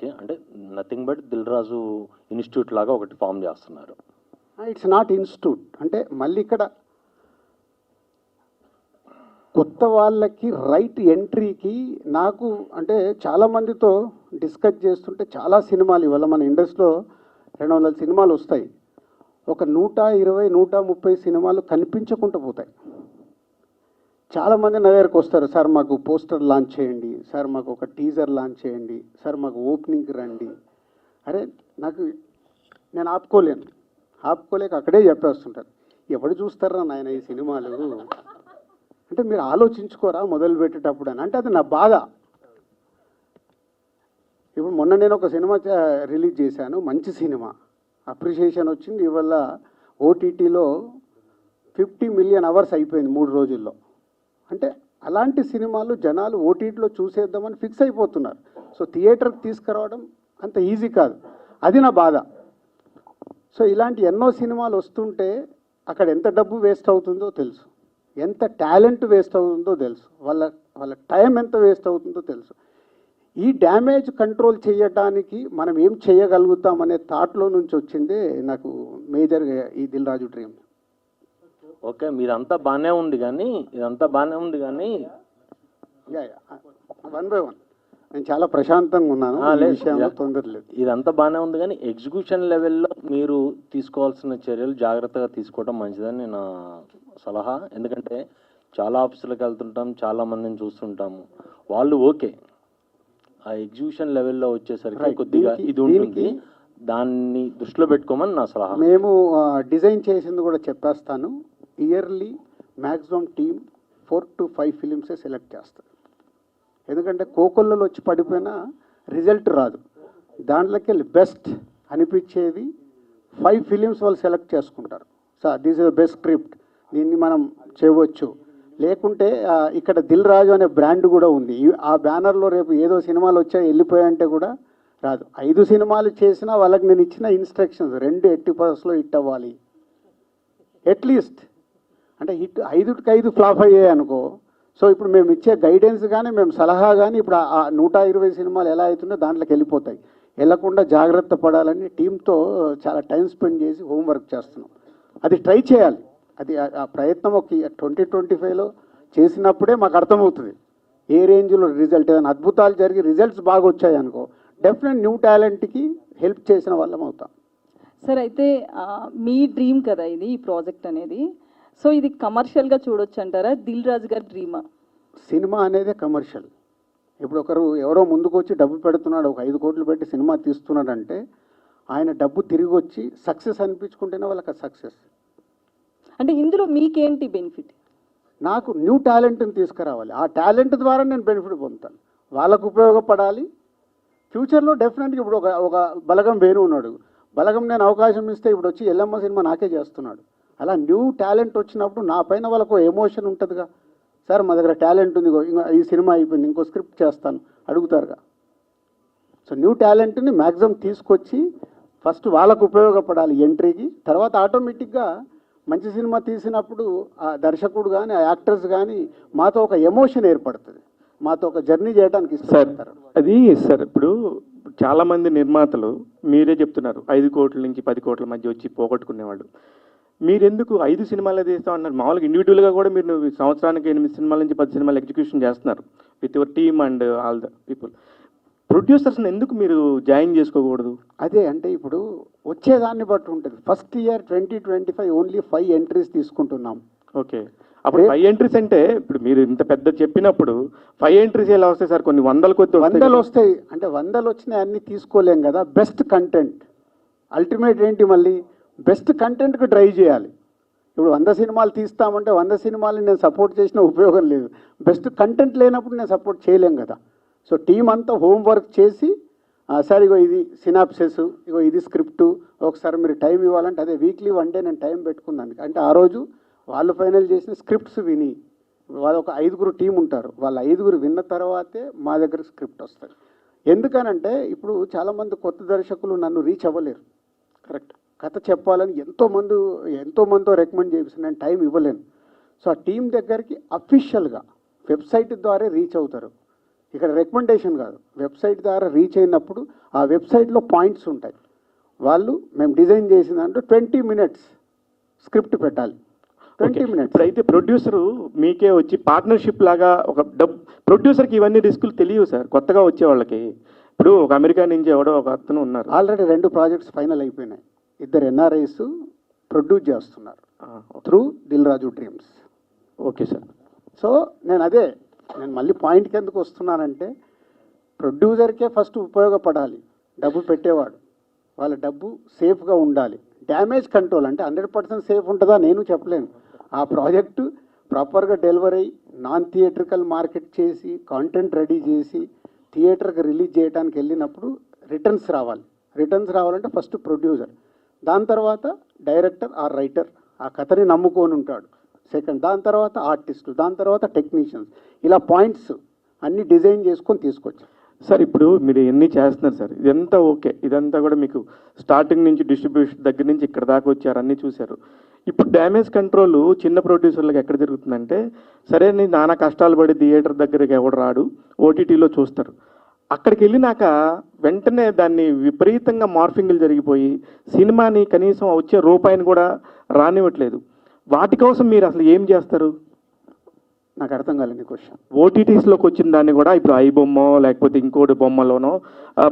చేయడానికి అంటే nothing but Dil Raju institute లాగా ఒకటి ఫామ్ చేస్తున్నారు. ఇట్స్ నాట్ ఇన్స్టిట్యూట్ అంటే మళ్ళీ ఇక్కడ కొత్త వాళ్ళకి రైట్ ఎంట్రీకి నాకు అంటే చాలామందితో డిస్కస్ చేస్తుంటే చాలా సినిమాలు ఇవాళ మన ఇండస్ట్రీలో రెండు వందల సినిమాలు వస్తాయి. ఒక నూట ఇరవై నూట ముప్పై సినిమాలు కనిపించకుండా పోతాయి. చాలామంది నా దగ్గరకు వస్తారు సార్ మాకు పోస్టర్ లాంచ్ చేయండి సార్ మాకు ఒక టీజర్ లాంచ్ చేయండి సార్ మాకు ఓపెనింగ్కి రండి. అరే నాకు నేను ఆపుకోలేను. ఆపుకోలేక అక్కడే చెప్పేస్తుంటారు. ఎవడు చూస్తారా నాయన ఈ సినిమాలు? అంటే మీరు ఆలోచించుకోరా మొదలు పెట్టేటప్పుడు అని. అంటే అది నా బాధ. ఇప్పుడు మొన్న నేను ఒక సినిమా రిలీజ్ చేశాను మంచి సినిమా. అప్రిషియేషన్ వచ్చింది ఇవల్ల ఓటీటీలో ఫిఫ్టీ మిలియన్ అవర్స్ అయిపోయింది మూడు రోజుల్లో. అంటే అలాంటి సినిమాలు జనాలు ఓటీటీలో చూసేద్దామని ఫిక్స్ అయిపోతున్నారు. సో థియేటర్కి తీసుకురావడం అంత ఈజీ కాదు. అది నా బాధ. సో ఇలాంటి ఎన్నో సినిమాలు వస్తుంటే అక్కడ ఎంత డబ్బు వేస్ట్ అవుతుందో తెలుసు. ఎంత టాలెంట్ వేస్ట్ అవుతుందో తెలుసు. వాళ్ళ వాళ్ళ టైం ఎంత వేస్ట్ అవుతుందో తెలుసు. ఈ డ్యామేజ్ కంట్రోల్ చేయడానికి మనం ఏం చేయగలుగుతాం అనే థాట్లో నుంచి వచ్చిందే నాకు మేజర్గా ఈ దిల్ రాజు డ్రీమ్. ఓకే మీదంతా బాగానే ఉంది కానీ ఇదంతా బాగానే ఉంది కానీ వన్ బై వన్ నేను చాలా ప్రశాంతంగా ఉన్నాను ఆ, ఈ లేదు, విషయంలో యా. తొందర లేదు. ఇదంతా బాగానే ఉంది కానీ ఎగ్జిక్యూషన్ లెవెల్లో మీరు తీసుకోవాల్సిన చర్యలు జాగ్రత్తగా తీసుకోవడం మంచిదని నా సలహా. ఎందుకంటే చాలా ఆఫీసులకు వెళ్తుంటాం చాలా మందిని చూస్తుంటాము. వాళ్ళు ఓకే. ఆ ఎగ్జిక్యూషన్ లెవెల్లో వచ్చేసరికి. కొద్దిగా ఇది ఉంటుంది. దాన్ని దృష్టిలో పెట్టుకోమని నా సలహా. మేము డిజైన్ చేసింది కూడా చెప్పేస్తాను. Yearly maximum team four to five ఫిలిమ్సే select చేస్తారు. ఎందుకంటే కోకొల్లలో వచ్చి పడిపోయినా రిజల్ట్ రాదు. దాంట్లోకి వెళ్ళి బెస్ట్ అనిపించేది ఫైవ్ ఫిలిమ్స్ వాళ్ళు సెలెక్ట్ చేసుకుంటారు. Sir this is best script దీన్ని మనం చేయవచ్చు. లేకుంటే ఇక్కడ దిల్ రాజు అనే బ్రాండ్ కూడా ఉంది. ఆ బ్యానర్లో రేపు ఏదో సినిమాలు వచ్చా వెళ్ళిపోయాయంటే కూడా రాదు. ఐదు సినిమాలు చేసినా వాళ్ళకి నేను ఇచ్చిన ఇన్స్ట్రక్షన్స్ రెండు ఎట్టి పర్స్లో ఇట్ అవ్వాలి. అట్లీస్ట్ అంటే హిట్ ఐదుకి ఐదు ఫ్లాప్ అయ్యాయి అనుకో. సో ఇప్పుడు మేము ఇచ్చే గైడెన్స్ కానీ మేము సలహా కానీ ఇప్పుడు ఆ- నూట ఇరవై సినిమాలు ఎలా అవుతుందో దాంట్లోకి వెళ్ళిపోతాయి. వెళ్ళకుండా జాగ్రత్త పడాలని టీంతో చాలా టైం స్పెండ్ చేసి హోంవర్క్ చేస్తున్నాం. అది ట్రై చేయాలి. అది ఆ- ప్రయత్నం ఒక ట్వంటీ ట్వంటీ ఫైవ్లో చేసినప్పుడే మాకు అర్థమవుతుంది. ఏ రేంజ్లో రిజల్ట్ ఏదైనా అద్భుతాలు జరిగి రిజల్ట్స్ బాగా వచ్చాయి అనుకో డెఫినెట్ న్యూ టాలెంట్కి హెల్ప్ చేసిన వాళ్ళం అవుతాం. సార్ అయితే మీ డ్రీమ్ కదా ఇది ఈ ప్రాజెక్ట్ అనేది? సో ఇది కమర్షియల్గా చూడొచ్చు అంటారా దిల్ రాజు గారి డ్రీమా సినిమా అనేదే కమర్షియల్ ఇప్పుడు ఒకరు ఎవరో ముందుకు వచ్చి డబ్బు పెడుతున్నాడు ఒక ఐదు కోట్లు పెట్టి సినిమా తీస్తున్నాడంటే ఆయన డబ్బు తిరిగి వచ్చి సక్సెస్ అనిపించుకుంటేనే వాళ్ళకి సక్సెస్ అంటే ఇందులో మీకేంటి బెనిఫిట్ నాకు న్యూ టాలెంట్ని తీసుకురావాలి. ఆ టాలెంట్ ద్వారా నేను బెనిఫిట్ పొందుతాను. వాళ్ళకు ఉపయోగపడాలి. ఫ్యూచర్లో డెఫినెట్గా ఇప్పుడు ఒక ఒక బలగం వేణు ఉన్నాడు బలగం నేను అవకాశం ఇస్తే ఇప్పుడు వచ్చి ఎల్లమ్మ సినిమా నాకే చేస్తున్నాడు. అలా న్యూ టాలెంట్ వచ్చినప్పుడు నా పైన వాళ్ళకు ఎమోషన్ ఉంటుందిగా. సార్ మా దగ్గర టాలెంట్ ఉంది ఈ సినిమా అయిపోయింది ఇంకో స్క్రిప్ట్ చేస్తాను అడుగుతారుగా. సో న్యూ టాలెంట్ని మ్యాక్సిమం తీసుకొచ్చి ఫస్ట్ వాళ్ళకు ఉపయోగపడాలి ఎంట్రీకి. తర్వాత ఆటోమేటిక్గా మంచి సినిమా తీసినప్పుడు ఆ దర్శకుడు కానీ ఆ యాక్టర్స్ కానీ మాతో ఒక ఎమోషన్ ఏర్పడుతుంది. మాతో ఒక జర్నీ చేయడానికి సార్ అది సార్ ఇప్పుడు చాలా మంది నిర్మాతలు మీరే చెప్తున్నారు ఐదు కోట్ల నుంచి పది కోట్ల మధ్య వచ్చి పోగొట్టుకునేవాళ్ళు. మీరెందుకు ఐదు సినిమాలు తీస్తాం అన్నారు? మామూలుగా ఇండివిజువల్గా కూడా మీరు సంవత్సరానికి ఎనిమిది సినిమాల నుంచి పది సినిమాలు ఎగ్జిక్యూషన్ చేస్తున్నారు with your team and all the people ప్రొడ్యూసర్స్ని ఎందుకు మీరు జాయిన్ చేసుకోకూడదు? అదే అంటే ఇప్పుడు వచ్చేదాన్ని బట్టి ఉంటుంది. First year twenty twenty five only five entries తీసుకుంటున్నాం. ఓకే అప్పుడు ఫైవ్ ఎంట్రీస్ అంటే ఇప్పుడు మీరు ఇంత పెద్ద చెప్పినప్పుడు ఫైవ్ ఎంట్రీస్ ఎలా వస్తాయి సార్? కొన్ని వందల కొద్ది వందలు. వస్తాయి. అంటే వందలు వచ్చినాయి అన్ని తీసుకోలేం కదా. బెస్ట్ కంటెంట్ అల్టిమేట్ ఏంటి మళ్ళీ? బెస్ట్ కంటెంట్కి డ్రైవ్ చేయాలి. ఇప్పుడు వంద సినిమాలు తీస్తామంటే వంద సినిమాలు నేను సపోర్ట్ చేసిన ఉపయోగం లేదు. బెస్ట్ కంటెంట్ లేనప్పుడు నేను సపోర్ట్ చేయలేం కదా. సో టీం అంతా హోంవర్క్ చేసి ఆ, సార్ ఇగో ఇది సినాప్సెస్ ఇగో ఇది స్క్రిప్టు ఒకసారి మీరు టైం ఇవ్వాలంటే అదే వీక్లీ వన్ డే నేను టైం పెట్టుకున్నాను. అంటే ఆ రోజు వాళ్ళు ఫైనల్ చేసిన స్క్రిప్ట్స్ విని వాళ్ళు ఒక ఐదుగురు టీం ఉంటారు. వాళ్ళ ఐదుగురు విన్న తర్వాతే మా దగ్గర స్క్రిప్ట్ వస్తుంది. ఎందుకనంటే ఇప్పుడు చాలామంది కొత్త దర్శకులు నన్ను రీచ్ అవ్వలేరు. కరెక్ట్. కథ చెప్పాలని ఎంతోమంది ఎంతోమందితో రికమెండ్ చేసి నేను టైం ఇవ్వలేను. సో ఆ టీం దగ్గరికి అఫీషియల్గా వెబ్సైట్ ద్వారా రీచ్ అవుతారు. ఇక్కడ రికమెండేషన్ కాదు. వెబ్సైట్ ద్వారా రీచ్ అయినప్పుడు ఆ వెబ్సైట్లో పాయింట్స్ ఉంటాయి. వాళ్ళు మేము డిజైన్ చేసిన దాంట్లో ట్వంటీ మినిట్స్ స్క్రిప్ట్ పెట్టాలి. ట్వంటీ మినిట్స్ ఇప్పుడైతే ప్రొడ్యూసర్ మీకే వచ్చి పార్ట్నర్షిప్ లాగా ఒక డబ్ ప్రొడ్యూసర్కి ఇవన్నీ రిస్కులు తెలియవు సార్. కొత్తగా వచ్చే వాళ్ళకి. ఇప్పుడు ఒక అమెరికా నుంచి ఎవడో ఒక అతను ఉన్నారు. ఆల్రెడీ రెండు ప్రాజెక్ట్స్ ఫైనల్ అయిపోయినాయి. ఇద్దరు ఎన్ఆర్ఐస్ ప్రొడ్యూస్ చేస్తున్నారు. Through Dil Raju Dreams. Okay sir. So నేను అదే నేను మళ్ళీ పాయింట్కి ఎందుకు వస్తున్నానంటే ప్రొడ్యూసర్కే ఫస్ట్ ఉపయోగపడాలి. డబ్బు పెట్టేవాడు. వాళ్ళ డబ్బు సేఫ్గా ఉండాలి. డ్యామేజ్ కంట్రోల్ అంటే హండ్రెడ్ పర్సెంట్ సేఫ్ ఉంటుందా నేను చెప్పలేను. ఆ ప్రాజెక్టు ప్రాపర్గా డెలివరీ నాన్ థియేట్రికల్ మార్కెట్ చేసి కాంటెంట్ రెడీ చేసి థియేటర్కి రిలీజ్ చేయడానికి వెళ్ళినప్పుడు రిటర్న్స్ రావాలి. రిటర్న్స్ రావాలంటే ఫస్ట్ ప్రొడ్యూసర్. దాని తర్వాత డైరెక్టర్ ఆర్ రైటర్. ఆ కథని నమ్ముకొని ఉంటాడు. సెకండ్ దాని తర్వాత ఆర్టిస్టులు దాని తర్వాత టెక్నీషియన్స్. ఇలా పాయింట్స్ అన్ని డిజైన్ చేసుకొని తీసుకోవచ్చు సార్ ఇప్పుడు మీరు ఎన్ని చేస్తున్నారు సార్. ఇదంతా ఓకే. ఇదంతా కూడా మీకు స్టార్టింగ్ నుంచి డిస్ట్రిబ్యూషన్ దగ్గర నుంచి ఇక్కడ దాకా వచ్చారు అన్నీ చూశారు. ఇప్పుడు డ్యామేజ్ కంట్రోల్ చిన్న ప్రొడ్యూసర్లకు ఎక్కడ జరుగుతుందంటే సరే నేను నానా కష్టాలు పడి థియేటర్ దగ్గరికి ఎవడు రాడు ఓటీటీలో చూస్తారు. అక్కడికి వెళ్ళినాక వెంటనే దాన్ని విపరీతంగా మార్ఫింగ్లు జరిగిపోయి సినిమాని కనీసం వచ్చే రూపాయిని కూడా రానివ్వట్లేదు. వాటి కోసం మీరు అసలు ఏం చేస్తారు? నాకు అర్థం కాలేదు క్వశ్చన్. ఓటీటీస్లోకి వచ్చిన దాన్ని కూడా ఇప్పుడు ఐ బొమ్మ లేకపోతే ఇంకోటి బొమ్మలోనో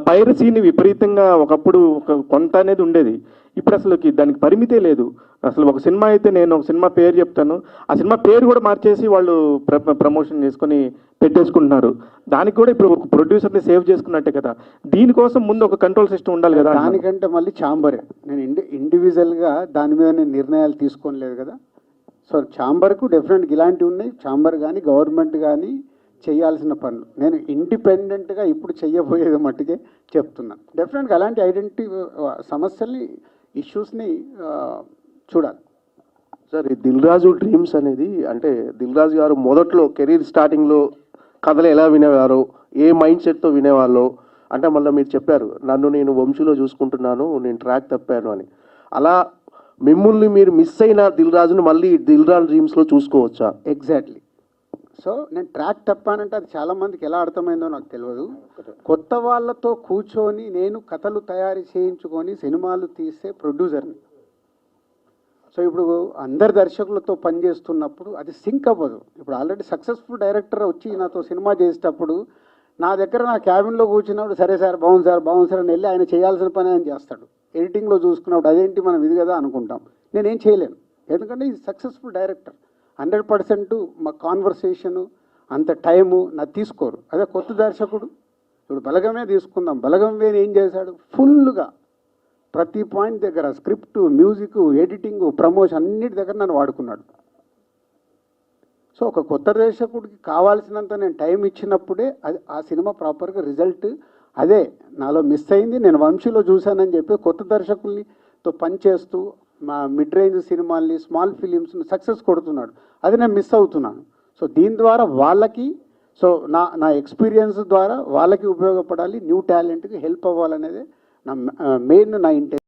పైరసీని విపరీతంగా ఒకప్పుడు ఒక కొంత అనేది ఉండేది. ఇప్పుడు అసలు దానికి పరిమితే లేదు. అసలు ఒక సినిమా అయితే నేను ఒక సినిమా పేరు చెప్తాను. ఆ సినిమా పేరు కూడా మార్చేసి వాళ్ళు ప్ర- ప్రమోషన్ చేసుకొని పెట్టేసుకుంటున్నారు. దానికి కూడా ఇప్పుడు ఒక ప్రొడ్యూసర్ని సేవ్ చేసుకున్నట్టే కదా. దీనికోసం ముందు ఒక కంట్రోల్ సిస్టమ్ ఉండాలి కదా దానికంటే మళ్ళీ ఛాంబరే. నేను ఇండి ఇండివిజువల్గా దాని మీద నేను నిర్ణయాలు తీసుకోలేదు కదా. సో ఛాంబర్కు డెఫినెట్గా ఇలాంటివి ఉన్నాయి. ఛాంబర్ కానీ గవర్నమెంట్ కానీ చేయాల్సిన పనులు. నేను ఇండిపెండెంట్గా ఇప్పుడు చెయ్యబోయేది మట్టుకే చెప్తున్నాను డెఫినెట్గా అలాంటి ఐడెంటిటీ సమస్యల్ని ఇష్యూస్ని చూడాలి. సార్ ఈ దిల్ రాజు డ్రీమ్స్ అనేది అంటే దిల్ రాజు గారు మొదట్లో కెరీర్ స్టార్టింగ్లో కథలు ఎలా వినేవారో ఏ మైండ్ సెట్తో వినేవాళ్ళో అంటే మళ్ళీ మీరు చెప్పారు నన్ను నేను వంశీలో చూసుకుంటున్నాను నేను ట్రాక్ తప్పాను అని. అలా మిమ్మల్ని మీరు మిస్ అయిన దిల్ రాజును మళ్ళీ దిల్ రాజు డ్రీమ్స్లో చూసుకోవచ్చా? ఎగ్జాక్ట్లీ. సో నేను ట్రాక్ తప్పానంటే అది చాలా మందికి ఎలా అర్థమైందో నాకు తెలియదు కొత్త వాళ్ళతో కూర్చొని నేను కథలు తయారు చేయించుకొని సినిమాలు తీసే ప్రొడ్యూసర్ని. సో ఇప్పుడు అందరు దర్శకులతో పనిచేస్తున్నప్పుడు అది సింక్ అవ్వదు. ఇప్పుడు ఆల్రెడీ సక్సెస్ఫుల్ డైరెక్టర్ వచ్చి నాతో సినిమా చేసేటప్పుడు నా దగ్గర నా క్యాబిన్లో కూర్చున్నప్పుడు సరే సార్ బాగుంది సార్ బాగుంది సార్ అని వెళ్ళి ఆయన చేయాల్సిన పని ఆయన చేస్తాడు. ఎడిటింగ్లో చూసుకున్నప్పుడు అదేంటి మనం ఇది కదా అనుకుంటాం. నేనేం చేయలేను. ఎందుకంటే ఇది సక్సెస్ఫుల్ డైరెక్టర్. హండ్రెడ్ పర్సెంట్ మా కాన్వర్సేషను అంత టైము నా తీసుకోరు. అదే కొత్త దర్శకుడు. ఇప్పుడు బలగమే తీసుకుందాం. బలగం వేని ఏం చేశాడు? ఫుల్గా ప్రతి పాయింట్ దగ్గర స్క్రిప్ట్ మ్యూజిక్ ఎడిటింగ్ ప్రమోషన్ అన్నిటి దగ్గర నన్ను వాడుకున్నాడు. సో ఒక కొత్త దర్శకుడికి కావాల్సినంత నేను టైం ఇచ్చినప్పుడే అది ఆ సినిమా ప్రాపర్గా రిజల్ట్ అదే నాలో మిస్ అయింది. నేను వంశీలో చూశానని చెప్పి కొత్త దర్శకుల్నితో పనిచేస్తూ మా మిడ్ రేంజ్ సినిమాల్ని స్మాల్ ఫిలిమ్స్ని సక్సెస్ కొడుతున్నాడు. అది నేను మిస్ అవుతున్నాను. సో దీని ద్వారా వాళ్ళకి సో నా నా ఎక్స్పీరియన్స్ ద్వారా వాళ్ళకి ఉపయోగపడాలి న్యూ టాలెంట్కి హెల్ప్ అవ్వాలనేది నా మెయిన్ నా ఇంటెన్